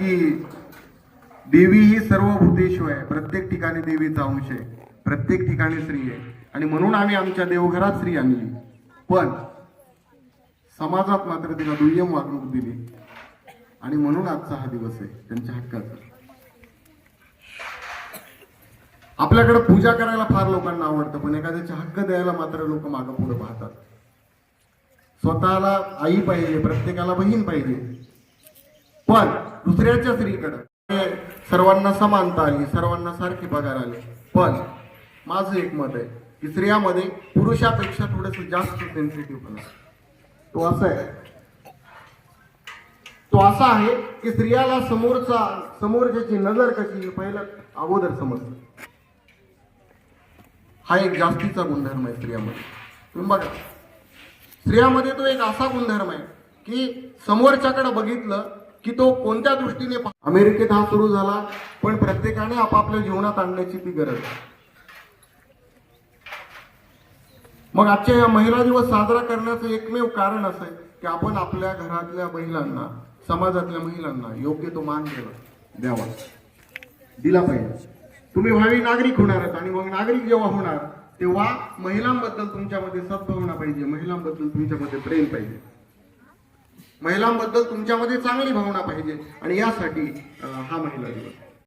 की देवी ही सर्व भूतेश्वर आहे. प्रत्येक ठिकाणी देवीचा अंश आहे. प्रत्येक ठिकाणी स्त्री आहे. आणि म्हणून आम्ही आमच्या देवघरात स्त्री आणली. पण समाजात मात्र तिला दुय्यम वागणूक दिली. आणि म्हणून आजचा हा दिवस आहे. त्यांच्या हक्काचा. आपल्याकडे पूजा करायला फार लोकांना आवडतं पण एखाद्याचे हक्क द्यायला मात्र लोक मागं पुढे पाहतात. स्वतःला आई पाहिजे प्रत्येकाला बहीण पाहिजे. पण दुसऱ्याच्या स्त्रीकडं सर्वांना समानता आली सर्वांना सारखे पगार आले. पण माझं एक मत आहे की स्त्रियामध्ये पुरुषापेक्षा थोडस जास्त सेन्सिटिव्ह पण तो असा आहे. तो असा आहे की स्त्रियाला समोरचा समोरच्याची नजर कशी पहिलं अगोदर समजतं. हा एक जास्तीचा गुणधर्म आहे स्त्रियामध्ये. तुम्ही बघा. स्त्रियामध्ये तो एक असा गुणधर्म आहे की समोरच्याकडे बघितलं की तो कोणत्या दृष्टीने अमेरिकेत हा सुरू झाला पण प्रत्येकाने आपापल्या जीवनात आणण्याची ती गरज आहे. मग आजच्या या महिला दिवस साजरा करण्याचं एकमेव कारण असं आहे की आपण आपल्या घरातल्या महिलांना समाजातल्या महिलांना योग्य तो मान द्यावा. द्यावा. दिला पाहिजे. तुम्ही भावी नागरिक होणार आहात आणि मग नागरिक जेव्हा होणार तेव्हा महिलांबद्दल तुमच्यामध्ये सद्भावना पाहिजे महिलांबद्दल तुमच्यामध्ये प्रेम पाहिजे. महिलांबद्दल तुमच्यामध्ये चांगली भावना पाहिजे. आणि यासाठी हा महिला दिवस.